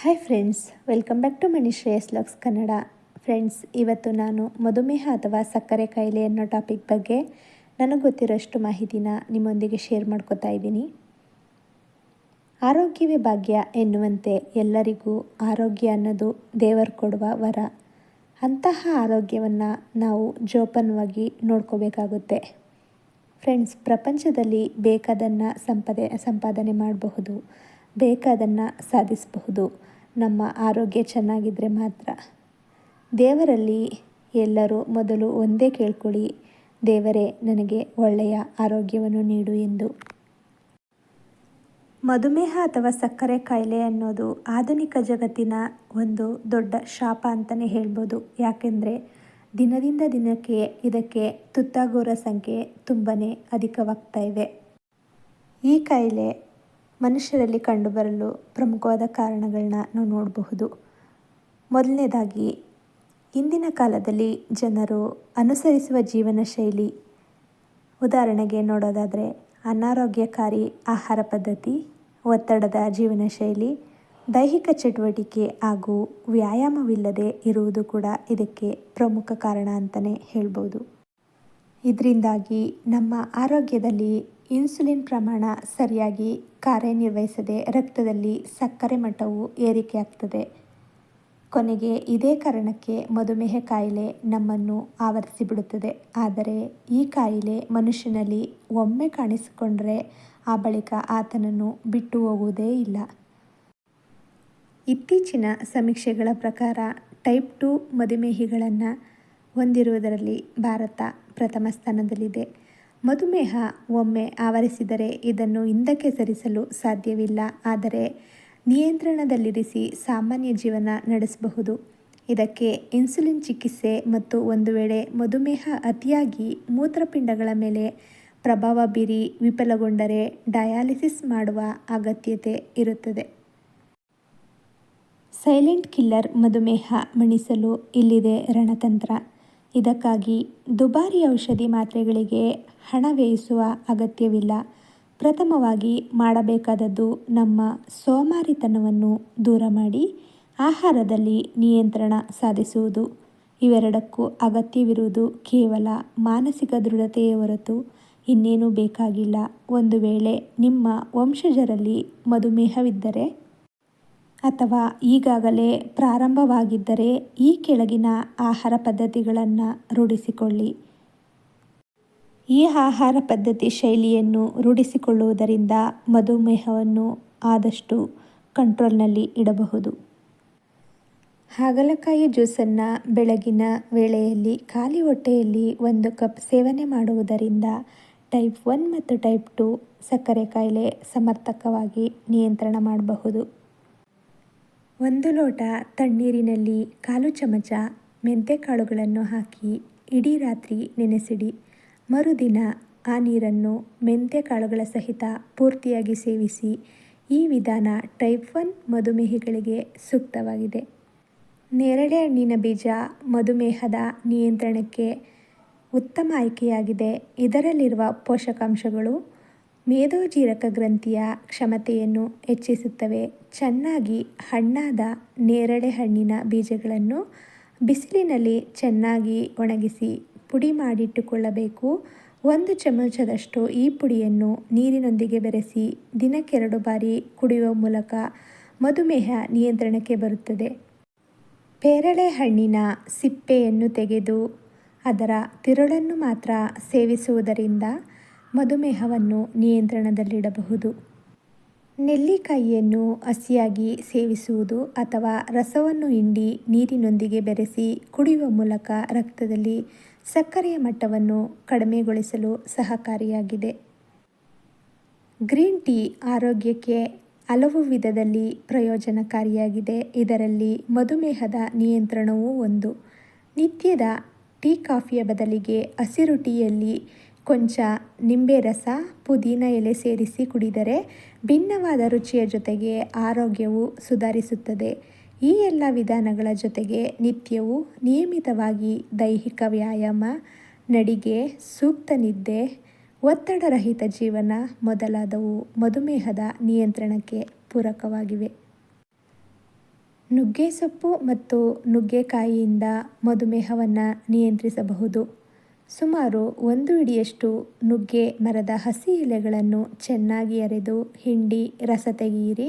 Hi friends welcome back to Mani Shreyas logs Kannada friends ಇವತ್ತು ನಾನು ಮಧುಮೇಹ ಅಥವಾ ಸಕ್ಕರೆ ಕಾಯಿಲೆ ಅನ್ನೋ ಟಾಪಿಕ್ ಬಗ್ಗೆ ನನಗೆ ಗೊತ್ತಿರೋಷ್ಟು ಮಾಹಿತಿನ ನಿಮ್ಮೊಂದಿಗೆ ಶೇರ್ ಮಾಡ್ಕೋತಾ ಇದ್ದೀನಿ. ಆರೋಗ್ಯವೇ ಭಾಗ್ಯ ಎನ್ನುವಂತೆ ಎಲ್ಲರಿಗೂ ಆರೋಗ್ಯ ಅನ್ನೋದು ದೇವರು ಕೊಡುವ ವರ. ಅಂತಹ ಆರೋಗ್ಯವನ್ನು ನಾವು ಜೋಪಾನವಾಗಿ ನೋಡ್ಕೋಬೇಕಾಗುತ್ತೆ. ಫ್ರೆಂಡ್ಸ್ ಪ್ರಪಂಚದಲ್ಲಿ ಬೇಕಾದನ್ನು ಸಂಪದೆ, ಸಂಪಾದನೆ ಮಾಡಬಹುದು, ಬೇಕಾದನ್ನು ಸಾಧಿಸಬಹುದು. ನಮ್ಮ ಆರೋಗ್ಯ ಚೆನ್ನಾಗಿದ್ದರೆ ಮಾತ್ರ. ದೇವರಲ್ಲಿ ಎಲ್ಲರೂ ಮೊದಲು ಒಂದೇ ಕೇಳ್ಕೊಳ್ಳಿ, ದೇವರೇ ನನಗೆ ಒಳ್ಳೆಯ ಆರೋಗ್ಯವನ್ನು ನೀಡು ಎಂದು. ಮಧುಮೇಹ ಅಥವಾ ಸಕ್ಕರೆ ಕಾಯಿಲೆ ಅನ್ನೋದು ಆಧುನಿಕ ಜಗತ್ತಿನ ಒಂದು ದೊಡ್ಡ ಶಾಪ ಅಂತಲೇ ಹೇಳ್ಬೋದು. ಯಾಕೆಂದರೆ ದಿನದಿಂದ ದಿನಕ್ಕೆ ಇದಕ್ಕೆ ತುತ್ತಾಗೋರ ಸಂಖ್ಯೆ ತುಂಬಾ ಅಧಿಕವಾಗ್ತಾ ಇದೆ. ಈ ಕಾಯಿಲೆ ಮನುಷ್ಯರಲ್ಲಿ ಕಂಡುಬರಲು ಪ್ರಮುಖವಾದ ಕಾರಣಗಳನ್ನ ನಾವು ನೋಡಬಹುದು. ಮೊದಲನೇದಾಗಿ, ಇಂದಿನ ಕಾಲದಲ್ಲಿ ಜನರು ಅನುಸರಿಸುವ ಜೀವನ ಶೈಲಿ. ಉದಾಹರಣೆಗೆ ನೋಡೋದಾದರೆ, ಅನಾರೋಗ್ಯಕಾರಿ ಆಹಾರ ಪದ್ಧತಿ, ಒತ್ತಡದ ಜೀವನ ಶೈಲಿ, ದೈಹಿಕ ಚಟುವಟಿಕೆ ಹಾಗೂ ವ್ಯಾಯಾಮವಿಲ್ಲದೆ ಇರುವುದು ಕೂಡ ಇದಕ್ಕೆ ಪ್ರಮುಖ ಕಾರಣ ಅಂತಲೇ ಹೇಳ್ಬೋದು ಇದರಿಂದಾಗಿ ನಮ್ಮ ಆರೋಗ್ಯದಲ್ಲಿ ಇನ್ಸುಲಿನ್ ಪ್ರಮಾಣ ಸರಿಯಾಗಿ ಕಾರ್ಯನಿರ್ವಹಿಸದೆ ರಕ್ತದಲ್ಲಿ ಸಕ್ಕರೆ ಮಟ್ಟವು ಏರಿಕೆಯಾಗ್ತದೆ. ಕೊನೆಗೆ ಇದೇ ಕಾರಣಕ್ಕೆ ಮಧುಮೇಹ ಕಾಯಿಲೆ ನಮ್ಮನ್ನು ಆವರಿಸಿಬಿಡುತ್ತದೆ. ಆದರೆ ಈ ಕಾಯಿಲೆ ಮನುಷ್ಯನಲ್ಲಿ ಒಮ್ಮೆ ಕಾಣಿಸಿಕೊಂಡರೆ ಆ ಬಳಿಕ ಆತನನ್ನು ಬಿಟ್ಟು ಹೋಗುವುದೇ ಇಲ್ಲ. ಇತ್ತೀಚಿನ ಸಮೀಕ್ಷೆಗಳ ಪ್ರಕಾರ ಟೈಪ್ ಟು ಮಧುಮೇಹಿಗಳನ್ನು ಹೊಂದಿರುವುದರಲ್ಲಿ ಭಾರತ ಪ್ರಥಮ ಸ್ಥಾನದಲ್ಲಿದೆ. ಮಧುಮೇಹ ಒಮ್ಮೆ ಆವರಿಸಿದರೆ ಇದನ್ನು ಹಿಂದಕ್ಕೆ ಸರಿಸಲು ಸಾಧ್ಯವಿಲ್ಲ. ಆದರೆ ನಿಯಂತ್ರಣದಲ್ಲಿರಿಸಿ ಸಾಮಾನ್ಯ ಜೀವನ ನಡೆಸಬಹುದು. ಇದಕ್ಕೆ ಇನ್ಸುಲಿನ್ ಚಿಕಿತ್ಸೆ ಮತ್ತು ಒಂದು ವೇಳೆ ಮಧುಮೇಹ ಅತಿಯಾಗಿ ಮೂತ್ರಪಿಂಡಗಳ ಮೇಲೆ ಪ್ರಭಾವ ಬೀರಿ ವಿಫಲಗೊಂಡರೆ ಡಯಾಲಿಸಿಸ್ ಮಾಡುವ ಅಗತ್ಯತೆ ಇರುತ್ತದೆ. ಸೈಲೆಂಟ್ ಕಿಲ್ಲರ್ ಮಧುಮೇಹ ಮಣಿಸಲು ಇಲ್ಲಿದೆ ರಣತಂತ್ರ. ಇದಕ್ಕಾಗಿ ದುಬಾರಿ ಔಷಧಿ ಮಾತ್ರೆಗಳಿಗೆ ಹಣ ವ್ಯಯಿಸುವ ಅಗತ್ಯವಿಲ್ಲ. ಪ್ರಥಮವಾಗಿ ಮಾಡಬೇಕಾದದ್ದು ನಮ್ಮ ಸೋಮಾರಿತನವನ್ನು ದೂರ ಮಾಡಿ ಆಹಾರದಲ್ಲಿ ನಿಯಂತ್ರಣ ಸಾಧಿಸುವುದು. ಇವೆರಡಕ್ಕೂ ಅಗತ್ಯವಿರುವುದು ಕೇವಲ ಮಾನಸಿಕ ದೃಢತೆಯೇ ಹೊರತು ಇನ್ನೇನೂ ಬೇಕಾಗಿಲ್ಲ. ಒಂದು ವೇಳೆ ನಿಮ್ಮ ವಂಶಜರಲ್ಲಿ ಮಧುಮೇಹವಿದ್ದರೆ ಅಥವಾ ಈಗಾಗಲೇ ಪ್ರಾರಂಭವಾಗಿದ್ದರೆ ಈ ಕೆಳಗಿನ ಆಹಾರ ಪದ್ಧತಿಗಳನ್ನು ರೂಢಿಸಿಕೊಳ್ಳಿ. ಈ ಆಹಾರ ಪದ್ಧತಿ ಶೈಲಿಯನ್ನು ರೂಢಿಸಿಕೊಳ್ಳುವುದರಿಂದ ಮಧುಮೇಹವನ್ನು ಆದಷ್ಟು ಕಂಟ್ರೋಲ್ನಲ್ಲಿ ಇಡಬಹುದು. ಹಾಗಲಕಾಯಿ ಜ್ಯೂಸನ್ನು ಬೆಳಗಿನ ವೇಳೆಯಲ್ಲಿ ಖಾಲಿ ಹೊಟ್ಟೆಯಲ್ಲಿ ಒಂದು ಕಪ್ ಸೇವನೆ ಮಾಡುವುದರಿಂದ ಟೈಪ್ ಒನ್ ಮತ್ತು ಟೈಪ್ ಟು ಸಕ್ಕರೆ ಕಾಯಿಲೆ ಸಮರ್ಥಕವಾಗಿ ನಿಯಂತ್ರಣ ಮಾಡಬಹುದು. ಒಂದು ಲೋಟ ತಣ್ಣೀರಿನಲ್ಲಿ ಕಾಲು ಚಮಚ ಮೆಂತೆಕಾಳುಗಳನ್ನು ಹಾಕಿ ಇಡೀ ರಾತ್ರಿ ನೆನೆಸಿಡಿ. ಮರುದಿನ ಆ ನೀರನ್ನು ಮೆಂತೆಕಾಳುಗಳ ಸಹಿತ ಪೂರ್ತಿಯಾಗಿ ಸೇವಿಸಿ ಈ ವಿಧಾನ ಟೈಪ್ ಒನ್ ಮಧುಮೇಹಿಗಳಿಗೆ ಸೂಕ್ತವಾಗಿದೆ. ನೇರಳೆ ಹಣ್ಣಿನ ಬೀಜ ಮಧುಮೇಹದ ನಿಯಂತ್ರಣಕ್ಕೆ ಉತ್ತಮ ಆಯ್ಕೆಯಾಗಿದೆ. ಇದರಲ್ಲಿರುವ ಪೋಷಕಾಂಶಗಳು ಮೇದೋಜೀರಕ ಗ್ರಂಥಿಯ ಕ್ಷಮತೆಯನ್ನು ಹೆಚ್ಚಿಸುತ್ತವೆ. ಚೆನ್ನಾಗಿ ಹಣ್ಣಾದ ನೇರಳೆ ಹಣ್ಣಿನ ಬೀಜಗಳನ್ನು ಬಿಸಿಲಿನಲ್ಲಿ ಚೆನ್ನಾಗಿ ಒಣಗಿಸಿ ಪುಡಿ ಮಾಡಿಟ್ಟುಕೊಳ್ಳಬೇಕು. ಒಂದು ಚಮಚದಷ್ಟು ಈ ಪುಡಿಯನ್ನು ನೀರಿನೊಂದಿಗೆ ಬೆರೆಸಿ ದಿನಕ್ಕೆರಡು ಬಾರಿ ಕುಡಿಯುವ ಮೂಲಕ ಮಧುಮೇಹ ನಿಯಂತ್ರಣಕ್ಕೆ ಬರುತ್ತದೆ. ಪೇರಳೆ ಹಣ್ಣಿನ ಸಿಪ್ಪೆಯನ್ನು ತೆಗೆದು ಅದರ ತಿರುಳನ್ನು ಮಾತ್ರ ಸೇವಿಸುವುದರಿಂದ ಮಧುಮೇಹವನ್ನು ನಿಯಂತ್ರಣದಲ್ಲಿಡಬಹುದು. ನೆಲ್ಲಿಕಾಯಿಯನ್ನು ಹಸಿಯಾಗಿ ಸೇವಿಸುವುದು ಅಥವಾ ರಸವನ್ನು ಹಿಂಡಿ ನೀರಿನೊಂದಿಗೆ ಬೆರೆಸಿ ಕುಡಿಯುವ ಮೂಲಕ ರಕ್ತದಲ್ಲಿ ಸಕ್ಕರೆಯ ಮಟ್ಟವನ್ನು ಕಡಿಮೆಗೊಳಿಸಲು ಸಹಕಾರಿಯಾಗಿದೆ. ಗ್ರೀನ್ ಟೀ ಆರೋಗ್ಯಕ್ಕೆ ಹಲವು ವಿಧದಲ್ಲಿ ಪ್ರಯೋಜನಕಾರಿಯಾಗಿದೆ. ಇದರಲ್ಲಿ ಮಧುಮೇಹದ ನಿಯಂತ್ರಣವೂ ಒಂದು. ನಿತ್ಯದ ಟೀ ಕಾಫಿಯ ಬದಲಿಗೆ ಹಸಿರು ಟೀಯಲ್ಲಿ ಕೊಂಚ ನಿಂಬೆ ರಸ, ಪುದೀನ ಎಲೆ ಸೇರಿಸಿ ಕುಡಿದರೆ ಭಿನ್ನವಾದ ರುಚಿಯ ಜೊತೆಗೆ ಆರೋಗ್ಯವು ಸುಧಾರಿಸುತ್ತದೆ. ಈ ಎಲ್ಲ ವಿಧಾನಗಳ ಜೊತೆಗೆ ನಿತ್ಯವೂ ನಿಯಮಿತವಾಗಿ ದೈಹಿಕ ವ್ಯಾಯಾಮ, ನಡಿಗೆ, ಸೂಕ್ತ ನಿದ್ದೆ, ಒತ್ತಡರಹಿತ ಜೀವನ ಮೊದಲಾದವು ಮಧುಮೇಹದ ನಿಯಂತ್ರಣಕ್ಕೆ ಪೂರಕವಾಗಿವೆ. ನುಗ್ಗೆ ಸೊಪ್ಪು ಮತ್ತು ನುಗ್ಗೆಕಾಯಿಯಿಂದ ಮಧುಮೇಹವನ್ನು ನಿಯಂತ್ರಿಸಬಹುದು. ಸುಮಾರು ಒಂದು ಇಡಿಯಷ್ಟು ನುಗ್ಗೆ ಮರದ ಹಸಿ ಎಲೆಗಳನ್ನು ಚೆನ್ನಾಗಿ ಅರೆದು ಹಿಂಡಿ ರಸ ತೆಗೆಯಿರಿ.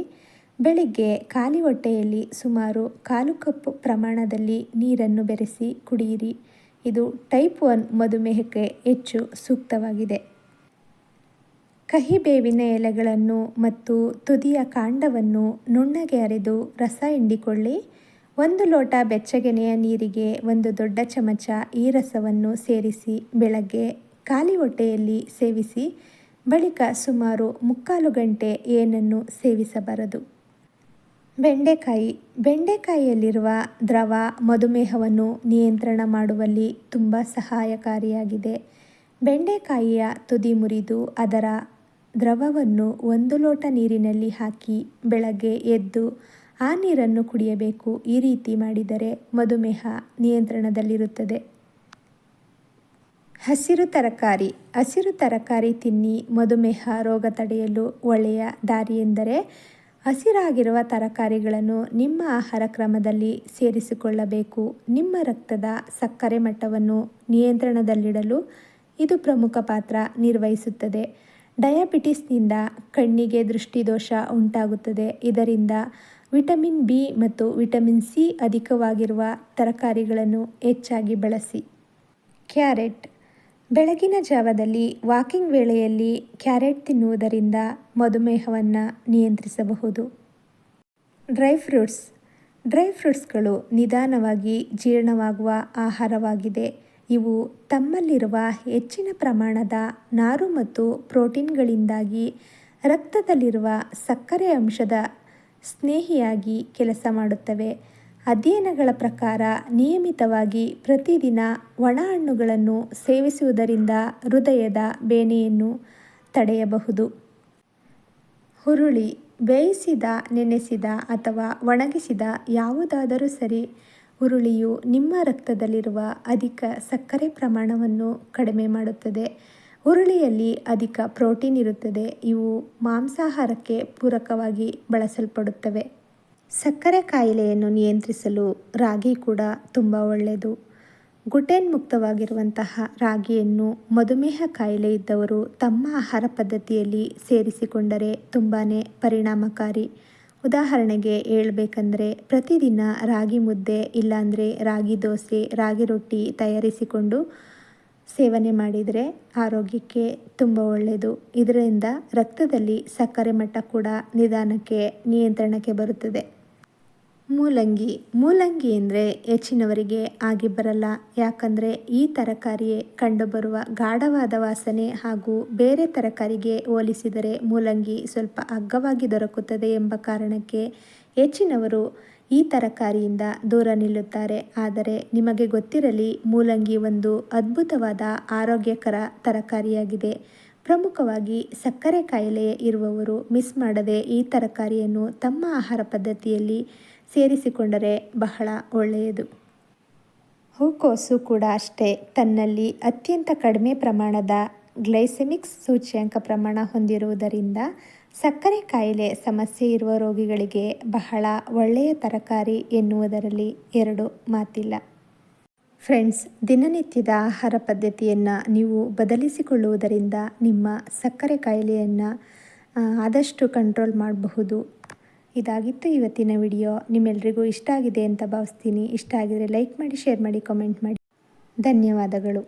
ಬೆಳಿಗ್ಗೆ ಖಾಲಿ ಹೊಟ್ಟೆಯಲ್ಲಿ ಸುಮಾರು ಕಾಲು ಕಪ್ ಪ್ರಮಾಣದಲ್ಲಿ ನೀರನ್ನು ಬೆರೆಸಿ ಕುಡಿಯಿರಿ. ಇದು ಟೈಪ್ ಒನ್ ಮಧುಮೇಹಕ್ಕೆ ಹೆಚ್ಚು ಸೂಕ್ತವಾಗಿದೆ. ಕಹಿ ಬೇವಿನ ಎಲೆಗಳನ್ನು ಮತ್ತು ತುದಿಯ ಕಾಂಡವನ್ನು ನುಣ್ಣಗೆ ಅರೆದು ರಸ ಹಿಂಡಿಕೊಳ್ಳಿ. ಒಂದು ಲೋಟ ಬೆಚ್ಚಗೆನೆಯ ನೀರಿಗೆ ಒಂದು ದೊಡ್ಡ ಚಮಚ ಈ ರಸವನ್ನು ಸೇರಿಸಿ ಬೆಳಗ್ಗೆ ಖಾಲಿ ಹೊಟ್ಟೆಯಲ್ಲಿ ಸೇವಿಸಿ ಬಳಿಕ ಸುಮಾರು ಮುಕ್ಕಾಲು ಗಂಟೆ ಏನನ್ನು ಸೇವಿಸಬಾರದು. ಬೆಂಡೆಕಾಯಿ, ಬೆಂಡೆಕಾಯಿಯಲ್ಲಿರುವ ದ್ರವ ಮಧುಮೇಹವನ್ನು ನಿಯಂತ್ರಣ ಮಾಡುವಲ್ಲಿ ತುಂಬ ಸಹಾಯಕಾರಿಯಾಗಿದೆ. ಬೆಂಡೆಕಾಯಿಯ ತುದಿ ಮುರಿದು ಅದರ ದ್ರವವನ್ನು ಒಂದು ಲೋಟ ನೀರಿನಲ್ಲಿ ಹಾಕಿ ಬೆಳಗ್ಗೆ ಎದ್ದು ಆ ನೀರನ್ನು ಕುಡಿಯಬೇಕು. ಈ ರೀತಿ ಮಾಡಿದರೆ ಮಧುಮೇಹ ನಿಯಂತ್ರಣದಲ್ಲಿರುತ್ತದೆ. ಹಸಿರು ತರಕಾರಿ. ಹಸಿರು ತರಕಾರಿ ತಿನ್ನಿ. ಮಧುಮೇಹ ರೋಗ ತಡೆಯಲು ಒಳ್ಳೆಯ ದಾರಿ ಎಂದರೆ ಹಸಿರಾಗಿರುವ ತರಕಾರಿಗಳನ್ನು ನಿಮ್ಮ ಆಹಾರ ಕ್ರಮದಲ್ಲಿ ಸೇರಿಸಿಕೊಳ್ಳಬೇಕು. ನಿಮ್ಮ ರಕ್ತದ ಸಕ್ಕರೆ ಮಟ್ಟವನ್ನು ನಿಯಂತ್ರಣದಲ್ಲಿಡಲು ಇದು ಪ್ರಮುಖ ಪಾತ್ರ ನಿರ್ವಹಿಸುತ್ತದೆ. ಡಯಾಬಿಟಿಸ್ನಿಂದ ಕಣ್ಣಿಗೆ ದೃಷ್ಟಿದೋಷ ಉಂಟಾಗುತ್ತದೆ. ಇದರಿಂದ ವಿಟಮಿನ್ ಬಿ ಮತ್ತು ವಿಟಮಿನ್ ಸಿ ಅಧಿಕವಾಗಿರುವ ತರಕಾರಿಗಳನ್ನು ಹೆಚ್ಚಾಗಿ ಬಳಸಿ. ಕ್ಯಾರೆಟ್. ಬೆಳಗಿನ ಜಾವದಲ್ಲಿ ವಾಕಿಂಗ್ ವೇಳೆಯಲ್ಲಿ ಕ್ಯಾರೆಟ್ ತಿನ್ನುವುದರಿಂದ ಮಧುಮೇಹವನ್ನು ನಿಯಂತ್ರಿಸಬಹುದು. Dry fruits. ಡ್ರೈ ಫ್ರೂಟ್ಸ್ಗಳು ನಿಧಾನವಾಗಿ ಜೀರ್ಣವಾಗುವ ಆಹಾರವಾಗಿದೆ. ಇವು ತಮ್ಮಲ್ಲಿರುವ ಹೆಚ್ಚಿನ ಪ್ರಮಾಣದ ನಾರು ಮತ್ತು ಪ್ರೋಟೀನ್ಗಳಿಂದಾಗಿ ರಕ್ತದಲ್ಲಿರುವ ಸಕ್ಕರೆ ಅಂಶದ ಸ್ನೇಹಿಯಾಗಿ ಕೆಲಸ ಮಾಡುತ್ತವೆ. ಅಧ್ಯಯನಗಳ ಪ್ರಕಾರ ನಿಯಮಿತವಾಗಿ ಪ್ರತಿದಿನ ಒಣ ಹಣ್ಣುಗಳನ್ನು ಸೇವಿಸುವುದರಿಂದ ಹೃದಯದ ಬೇನೆಯನ್ನು ತಡೆಯಬಹುದು. ಹುರುಳಿ, ಬೇಯಿಸಿದ, ನೆನೆಸಿದ ಅಥವಾ ಒಣಗಿಸಿದ ಯಾವುದಾದರೂ ಸರಿ ಹುರುಳಿಯು ನಿಮ್ಮ ರಕ್ತದಲ್ಲಿರುವ ಅಧಿಕ ಸಕ್ಕರೆ ಪ್ರಮಾಣವನ್ನು ಕಡಿಮೆ ಮಾಡುತ್ತದೆ. ಹುರುಳಿಯಲ್ಲಿ ಅಧಿಕ ಪ್ರೋಟೀನ್ ಇರುತ್ತದೆ. ಇವು ಮಾಂಸಾಹಾರಕ್ಕೆ ಪೂರಕವಾಗಿ ಬಳಸಲ್ಪಡುತ್ತವೆ. ಸಕ್ಕರೆ ಕಾಯಿಲೆಯನ್ನು ನಿಯಂತ್ರಿಸಲು ರಾಗಿ ಕೂಡ ತುಂಬ ಒಳ್ಳೆಯದು. ಗುಟೆನ್ ಮುಕ್ತವಾಗಿರುವಂತಹ ರಾಗಿಯನ್ನು ಮಧುಮೇಹ ಕಾಯಿಲೆ ಇದ್ದವರು ತಮ್ಮ ಆಹಾರ ಪದ್ಧತಿಯಲ್ಲಿ ಸೇರಿಸಿಕೊಂಡರೆ ತುಂಬಾ ಪರಿಣಾಮಕಾರಿ. ಉದಾಹರಣೆಗೆ ಹೇಳಬೇಕಂದ್ರೆ, ಪ್ರತಿದಿನ ರಾಗಿ ಮುದ್ದೆ ಇಲ್ಲಾಂದರೆ ರಾಗಿ ದೋಸೆ, ರಾಗಿ ರೊಟ್ಟಿ ತಯಾರಿಸಿಕೊಂಡು ಸೇವನೆ ಮಾಡಿದರೆ ಆರೋಗ್ಯಕ್ಕೆ ತುಂಬ ಒಳ್ಳೆಯದು. ಇದರಿಂದ ರಕ್ತದಲ್ಲಿ ಸಕ್ಕರೆ ಮಟ್ಟ ಕೂಡ ನಿಧಾನಕ್ಕೆ, ನಿಯಂತ್ರಣಕ್ಕೆ ಬರುತ್ತದೆ. ಮೂಲಂಗಿ. ಮೂಲಂಗಿ ಅಂದರೆ ಹೆಚ್ಚಿನವರಿಗೆ ಆಗಿ ಬರಲ್ಲ. ಯಾಕಂದರೆ ಈ ತರಕಾರಿಯೇ ಕಂಡುಬರುವ ಗಾಢವಾದ ವಾಸನೆ ಹಾಗೂ ಬೇರೆ ತರಕಾರಿಗೆ ಹೋಲಿಸಿದರೆ ಮೂಲಂಗಿ ಸ್ವಲ್ಪ ಅಗ್ಗವಾಗಿ ದೊರಕುತ್ತದೆ ಎಂಬ ಕಾರಣಕ್ಕೆ ಹೆಚ್ಚಿನವರು ಈ ತರಕಾರಿಯಿಂದ ದೂರ ನಿಲ್ಲುತ್ತಾರೆ. ಆದರೆ ನಿಮಗೆ ಗೊತ್ತಿರಲಿ, ಮೂಲಂಗಿ ಒಂದು ಅದ್ಭುತವಾದ ಆರೋಗ್ಯಕರ ತರಕಾರಿಯಾಗಿದೆ. ಪ್ರಮುಖವಾಗಿ ಸಕ್ಕರೆ ಕಾಯಿಲೆ ಇರುವವರು ಮಿಸ್ ಮಾಡದೆ ಈ ತರಕಾರಿಯನ್ನು ತಮ್ಮ ಆಹಾರ ಪದ್ಧತಿಯಲ್ಲಿ ಸೇರಿಸಿಕೊಂಡರೆ ಬಹಳ ಒಳ್ಳೆಯದು. ಹೂಕೋಸು ಕೂಡ ಅಷ್ಟೇ. ತನ್ನಲ್ಲಿ ಅತ್ಯಂತ ಕಡಿಮೆ ಪ್ರಮಾಣದ ಗ್ಲೈಸೆಮಿಕ್ಸ್ ಸೂಚ್ಯಂಕ ಪ್ರಮಾಣ ಹೊಂದಿರುವುದರಿಂದ ಸಕ್ಕರೆ ಕಾಯಿಲೆ ಸಮಸ್ಯೆ ಇರುವ ರೋಗಿಗಳಿಗೆ ಬಹಳ ಒಳ್ಳೆಯ ತರಕಾರಿ ಎನ್ನುವುದರಲ್ಲಿ ಎರಡು ಮಾತಿಲ್ಲ. ಫ್ರೆಂಡ್ಸ್, ದಿನನಿತ್ಯದ ಆಹಾರ ಪದ್ಧತಿಯನ್ನು ನೀವು ಬದಲಿಸಿಕೊಳ್ಳುವುದರಿಂದ ನಿಮ್ಮ ಸಕ್ಕರೆ ಕಾಯಿಲೆಯನ್ನು ಆದಷ್ಟು ಕಂಟ್ರೋಲ್ ಮಾಡಬಹುದು. ಇದಾಗಿತ್ತು ಇವತ್ತಿನ ವಿಡಿಯೋ. ನಿಮ್ಮೆಲ್ರಿಗೂ ಇಷ್ಟ ಆಗಿದೆ ಅಂತ ಭಾವಿಸ್ತೀನಿ. ಇಷ್ಟ ಆಗಿದರೆ ಲೈಕ್ ಮಾಡಿ ಶೇರ್ ಮಾಡಿ ಕಮೆಂಟ್ ಮಾಡಿ. ಧನ್ಯವಾದಗಳು.